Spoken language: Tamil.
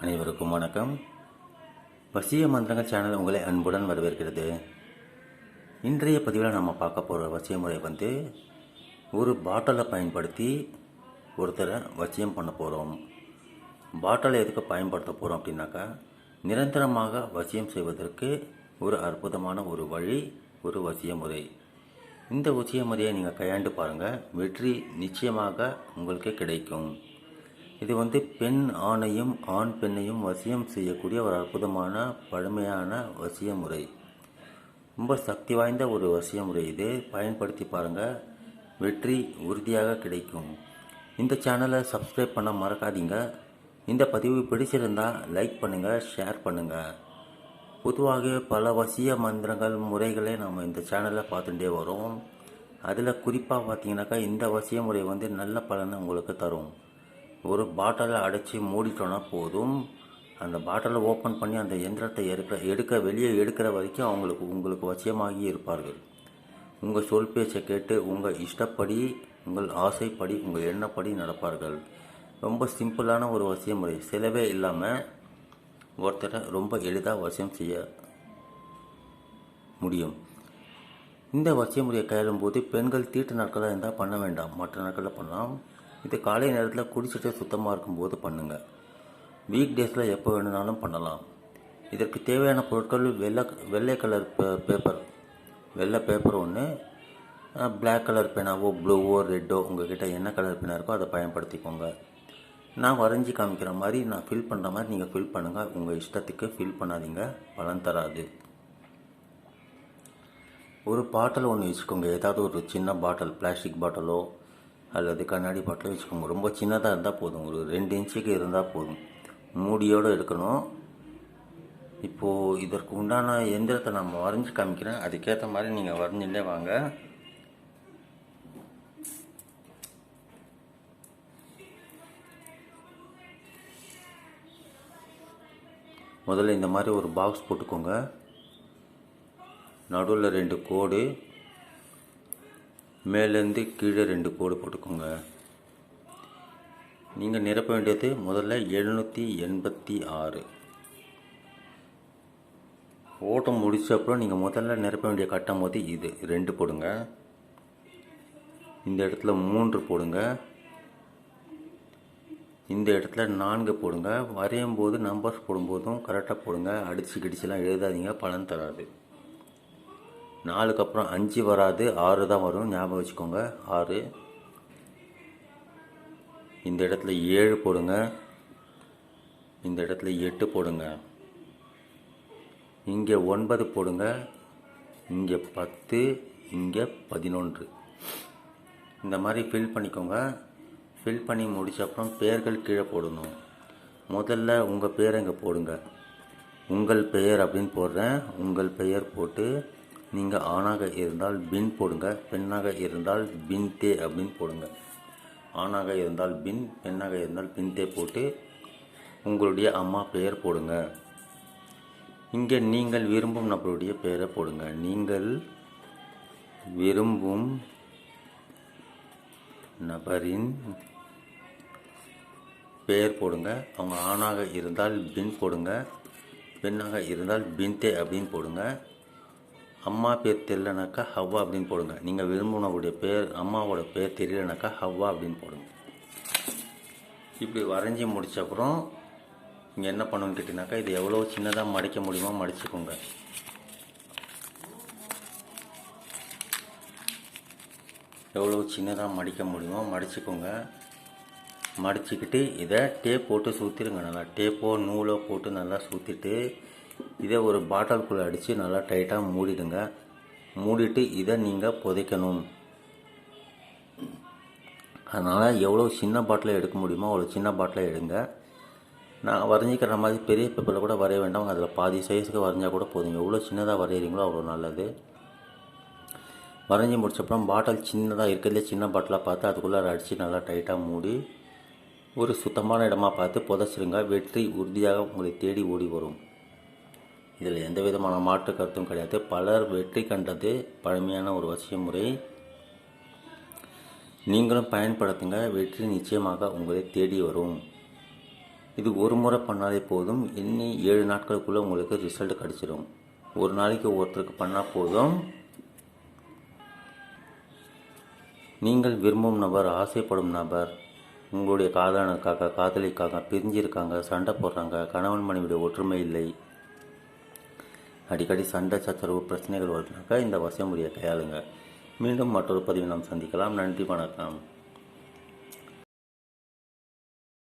அனைவருக்கும் வணக்கம். வசிய மந்திரங்கள் சேனல் உங்களை அன்புடன் வரவேற்கிறது. இன்றைய பதிவில் நம்ம பார்க்க போகிற வசிய முறை வந்து ஒரு பாட்டிலை பயன்படுத்தி ஒருத்தரை வசியம் பண்ண போகிறோம் பாட்டிலை எதுக்கு பயன்படுத்த போகிறோம் அப்படின்னாக்கா நிரந்தரமாக வசியம் செய்வதற்கு ஒரு அற்புதமான ஒரு வழி ஒரு வசிய முறை. இந்த வசிய முறையை நீங்கள் கையாண்டு பாருங்கள் வெற்றி நிச்சயமாக உங்களுக்கு கிடைக்கும். இது வந்து பெண் ஆணையும் ஆண் பெண்ணையும் வசியம் செய்யக்கூடிய ஒரு அற்புதமான பழமையான வசிய முறை ரொம்ப சக்தி வாய்ந்த ஒரு வசிய முறை இது. பயன்படுத்தி பாருங்கள் வெற்றி உறுதியாக கிடைக்கும். இந்த சேனலை சப்ஸ்கிரைப் பண்ண மறக்காதீங்க. இந்த பதிவு பிடிச்சிருந்தால் லைக் பண்ணுங்கள் ஷேர் பண்ணுங்கள் பொதுவாக பல வசிய மந்திரங்கள் முறைகளை நம்ம இந்த சேனலில் பார்த்துட்டே வரோம். அதில் குறிப்பாக பார்த்தீங்கன்னாக்கா இந்த வசிய முறை வந்து நல்ல பலனை உங்களுக்கு தரும். ஒரு பாட்டிலை அடைச்சி மூடிட்டோன்னா போதும். அந்த பாட்டிலை ஓப்பன் பண்ணி அந்த எந்திரத்தை எடுக்க எடுக்க வெளியே எடுக்கிற வரைக்கும் அவங்களுக்கு உங்களுக்கு வசியமாகி இருப்பார்கள். உங்கள் சொல் பேச்சை கேட்டு உங்கள் இஷ்டப்படி உங்கள் ஆசைப்படி உங்கள் எண்ணப்படி நடப்பார்கள். ரொம்ப சிம்பிளான ஒரு வசிய முறை செலவே இல்லாமல் ஒருத்தரை ரொம்ப எளிதாக வசியம் செய்ய முடியும். இந்த வசிய முறையை கையாளும் போது பெண்கள் தீட்டு நாட்களாக இருந்தால் பண்ண வேண்டாம். மற்ற நாட்களில் பண்ணலாம். இது காலை நேரத்தில் குடிச்சிட்டு சுத்தமாக இருக்கும்போது பண்ணுங்கள் வீக் டேஸில் எப்போ வேணுனாலும் பண்ணலாம். இதற்கு தேவையான பொருட்கள் வெள்ளை வெள்ளை கலர் பே- பேப்பர் வெள்ளை பேப்பர் ஒன்று பிளாக் கலர் பேனாவோ ப்ளூவோ ரெட்டோ உங்கள்கிட்ட என்ன கலர் பேனா இருக்கோ அதை பயன்படுத்திக்கோங்க. நான் வரைஞ்சி காமிக்கிற மாதிரி நான் ஃபில் பண்ணுற மாதிரி நீங்கள் ஃபில் பண்ணுங்கள் உங்கள் இஷ்டத்துக்கு ஃபில் பண்ணாதீங்க. பலன் தராது. ஒரு பாட்டில் ஒன்று வச்சுக்கோங்க. ஏதாவது ஒரு சின்ன பாட்டில் பிளாஸ்டிக் பாட்டிலோ அல்லது கண்ணாடி பாட்டில் வச்சுக்கோங்க. ரொம்ப சின்னதாக இருந்தால் போதும். ஒரு ரெண்டு இன்ச்சுக்கு இருந்தால் போதும். மூடியோடு இருக்கணும் இப்போது இதற்கு உண்டான எந்திரத்தை நம்ம வரைஞ்சி காமிக்கிறேன். அதுக்கேற்ற மாதிரி நீங்கள் வரைஞ்சிட்டே வாங்க. முதல்ல இந்த மாதிரி ஒரு பாக்ஸ் போட்டுக்கோங்க. நடுவில் ரெண்டு கோடு. மேலேருந்து கீழே ரெண்டு கோடு போட்டுக்கோங்க. நீங்கள் நிரப்ப வேண்டியது முதல்ல எழுநூற்றி எண்பத்தி ஆறு. ஓட்டம் முடித்த அப்புறம் நீங்கள் முதல்ல நிரப்ப வேண்டிய கட்டம் போது இது. ரெண்டு போடுங்க. இந்த இடத்துல மூன்று போடுங்க. இந்த இடத்துல நான்கு போடுங்க. வரையும் போது நம்பர்ஸ் போடும்போதும் கரெக்டாக போடுங்க. அடிச்சு கிடிச்சுலாம் எழுதாதீங்க. பலன் தராது. நாலுக்கு அப்புறம் அஞ்சு வராது ஆறு தான் வரும். ஞாபகம் வச்சுக்கோங்க. ஆறு. இந்த இடத்துல ஏழு போடுங்க. இந்த இடத்துல எட்டு போடுங்க. இங்கே ஒன்பது போடுங்க. இங்கே பத்து இங்கே பதினொன்று. இந்த மாதிரி ஃபில் பண்ணிக்கோங்க. ஃபில் பண்ணி முடிச்ச அப்புறம் பெயர்கள் கீழே போடணும். முதல்ல உங்கள் பேரை இங்கே போடுங்க. உங்கள் பெயர் அப்படின்னு போடுறேன். உங்கள் பெயர் போட்டு நீங்கள் ஆணாக இருந்தால் பின் போடுங்க பெண்ணாக இருந்தால் பின் தே அப்படின்னு போடுங்க. ஆணாக இருந்தால் பின் பெண்ணாக இருந்தால் பின் தே போட்டு உங்களுடைய அம்மா பெயர் போடுங்க. இங்கே நீங்கள் விரும்பும் நபருடைய பெயரை போடுங்க. நீங்கள் விரும்பும் நபரின் பெயர் போடுங்க. அவங்க ஆணாக இருந்தால் பின் போடுங்க பெண்ணாக இருந்தால் பின்தே அப்படின்னு போடுங்க. அம்மா பேர் தெரியலனாக்கா ஹவ்வா அப்படின்னு போடுங்க. நீங்கள் விரும்பினவுடைய பேர் அம்மாவோட பேர் தெரியலனாக்கா ஹவ்வா அப்படின்னு போடுங்க. இப்படி வரைஞ்சி முடித்த அப்புறம் நீங்கள் என்ன பண்ணணும்னு கேட்டிங்கனாக்கா இது எவ்வளோ சின்னதாக மடிக்க முடியுமோ மடிச்சுக்கோங்க. எவ்வளோ சின்னதாக மடிக்க முடியுமோ மடிச்சுக்கோங்க. மடிச்சுக்கிட்டு இதை டேப் போட்டு சுற்றிடுங்க நல்லா டேப்போ நூலோ போட்டு நல்லா சுற்றிட்டு இதை ஒரு பாட்டிலுக்குள்ளே அடித்து நல்லா டைட்டாக மூடிடுங்க. மூடிட்டு இதை நீங்கள் புதைக்கணும். அதனால் எவ்வளோ சின்ன பாட்டில் எடுக்க முடியுமோ அவ்வளோ சின்ன பாட்டில் எடுங்க. நான் வரைஞ்சிக்கிற மாதிரி பெரிய பேப்பரில் கூட வரைய வேண்டாம். அதில் பாதி சைஸுக்கு வரைஞ்சால் கூட போதும். எவ்வளோ சின்னதாக வரைகிறீங்களோ அவ்வளோ நல்லது. வரைஞ்சி முடிச்சப்பறம் பாட்டில் சின்னதாக இருக்கிறதுலே சின்ன பாட்டிலாக பார்த்து அதுக்குள்ளே அடித்து நல்லா டைட்டாக மூடி ஒரு சுத்தமான இடமா பார்த்து புதைச்சிருங்க வெற்றி உறுதியாக உங்களை தேடி ஓடி வரும். இதில் எந்த விதமான மாற்று கருத்தும் கிடையாது. பலர் வெற்றி கண்டது பழமையான ஒரு வசிய முறை. நீங்களும் பயன்படுத்துங்க. வெற்றி நிச்சயமாக உங்களை தேடி வரும். இது ஒரு முறை பண்ணாலே போதும். இன்னி ஏழு நாட்களுக்குள்ளே உங்களுக்கு ரிசல்ட் கிடச்சிடும் ஒரு நாளைக்கு ஒருத்தருக்கு பண்ணால் போதும். நீங்கள் விரும்பும் நபர் ஆசைப்படும் நபர் உங்களுடைய காதலனுக்காக காதலிக்காக பிரிஞ்சிருக்காங்க சண்டை போடுறாங்க கணவன் மனைவியுடைய ஒற்றுமை இல்லை. அடிக்கடி சண்டை சச்சரவு பிரச்சனைகள் வருதுனாக்கா இந்த வசிய முறையை கையாளுங்க மீண்டும் மற்றொரு பதிவில் நாம் சந்திக்கலாம். நன்றி வணக்கம்.